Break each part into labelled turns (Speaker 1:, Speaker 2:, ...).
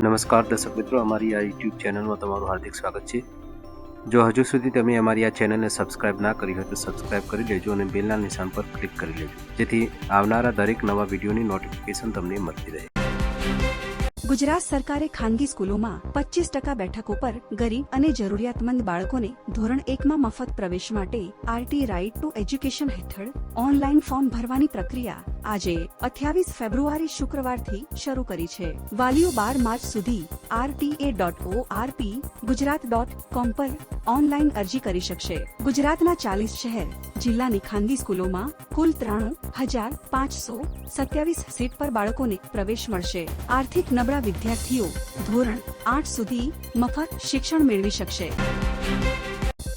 Speaker 1: નમસ્કાર દર્શક મિત્રો, અમારી આ યુટ્યુબ ચેનલમાં તમારું હાર્દિક સ્વાગત છે. જો હજુ સુધી તમે અમારી આ ચેનલને સબસ્ક્રાઇબ ના કરી હોય તો સબસ્ક્રાઇબ કરી લેજો અને બેલના નિશાન પર ક્લિક કરી લેજો. જેથી આવનારા દરેક નવા વિડીયોની નોટિફિકેશન તમને મળતી રહે.
Speaker 2: ગુજરાત સરકારે ખાનગી સ્કૂલોમાં પચીસ ટકા બેઠકો પર ગરીબ અને જરૂરિયાતમંદ બાળકોને ધોરણ એકમાં મફત પ્રવેશ માટે આરટી રાઇટ ટુ એજ્યુકેશન હેઠળ ઓનલાઈન ફોર્મ ભરવાની પ્રક્રિયા આજે, અઠ્યાવીસ ફેબ્રુઆરી શુક્રવારથી શરૂ કરી છે. વાલીઓ બાર માર્ચ સુધી RTE dot O RP Gujarat dot com પર ઓનલાઈન અરજી કરી શકશે. ગુજરાતના ચાલીસ શહેર, જિલ્લાની ખાનગી સ્કૂલોમાં કુલ ત્રાણું હજાર પાંચસો સત્યાવીસ સીટ પર બાળકોને પ્રવેશ મળશે. આર્થિક નબળા વિદ્યાર્થીઓ ધોરણ આઠ સુધી મફત શિક્ષણ મેળવી શકશે.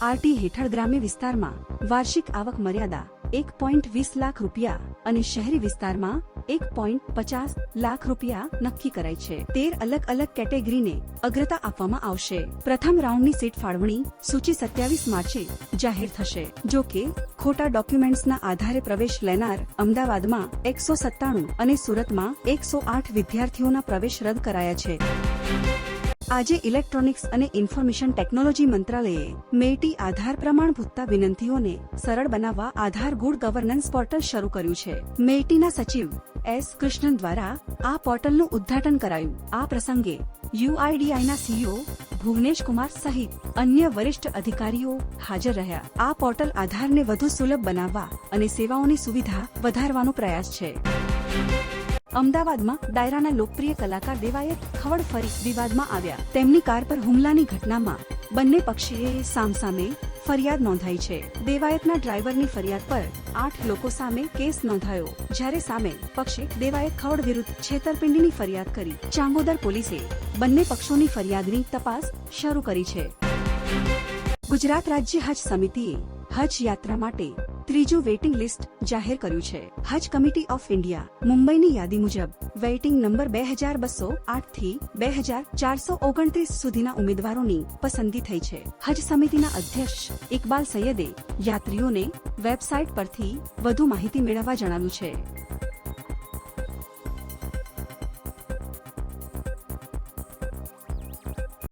Speaker 2: આરટી હેઠળ ગ્રામ્ય વિસ્તારમાં વાર્ષિક આવક મર્યાદા એક પોઈન્ટ વીસ લાખ રૂપિયા અને શહેરી વિસ્તારમાં એક પોઈન્ટ પચાસ લાખ રૂપિયા નક્કી કરાય છે. તેર અલગ અલગ કેટેગરીને અગ્રતા આપવામાં આવશે. પ્રથમ રાઉન્ડની સીટ ફાળવણી સૂચિ સત્યાવીસ માર્ચે જાહેર થશે. જો કે, ખોટા ડોક્યુમેન્ટ્સના આધારે પ્રવેશ લેનાર અમદાવાદમાં એકસો સત્તાણું અને સુરતમાં એકસો આઠ વિદ્યાર્થીઓના પ્રવેશ રદ કરાયા છે. આજે ઇલેક્ટ્રોનિક્સ અને ઇન્ફોર્મેશન ટેકનોલોજી મંત્રાલયે મેટી આધાર પ્રમાણભૂતતા વિનંતીઓને સરળ બનાવવા આધાર ગુડ ગવર્નન્સ પોર્ટલ શરૂ કર્યું છે. મેટીના સચિવ એસ કૃષ્ણન દ્વારા આ પોર્ટલનું ઉદ્ઘાટન કરાયું. આ પ્રસંગે યુઆઈડીઆઈના સીઈઓ ભુવનેશ કુમાર સહિત અન્ય વરિષ્ઠ અધિકારીઓ હાજર રહ્યા. આ પોર્ટલ આધારને વધુ સુલભ બનાવવા અને સેવાઓની સુવિધા વધારવાનો પ્રયાસ છે. અમદાવાદમાં ડાયરાના લોકપ્રિય કલાકાર દેવાયત ખવડ ફરી વિવાદમાં આવ્યા. તેમની કાર પર હુમલાની ઘટનામાં બંને પક્ષીએ સામસામે ફરિયાદ નોંધાઈ છે. દેવાયતના ડ્રાઈવરની ફરિયાદ પર આઠ લોકો સામે કેસ નોંધાયો, જ્યારે સામે પક્ષે દેવાયત ખવડ વિરુદ્ધ છેતરપિંડીની ફરિયાદ કરી. ચાંગોદર પોલીસે બંને પક્ષોની ફરિયાદની તપાસ શરૂ કરી છે. ગુજરાત રાજ્ય હજ સમિતિએ હજ યાત્રા માટે ત્રીજું વેઇટિંગ લિસ્ટ જાહેર કર્યું છે. હજ કમિટી ઓફ ઇન્ડિયા, મુંબઈની યાદી મુજબ, વેઇટિંગ નંબર બે હજાર બસો આઠથી બે હજાર ચારસો ઓગણત્રીસ સુધીના ઉમેદવારોની પસંદગી થઈ છે. હજ સમિતિના અધ્યક્ષ ઇકબાલ સૈયદે યાત્રીઓને વેબસાઇટ પરથી વધુ માહિતી મેળવવા જણાવ્યું છે.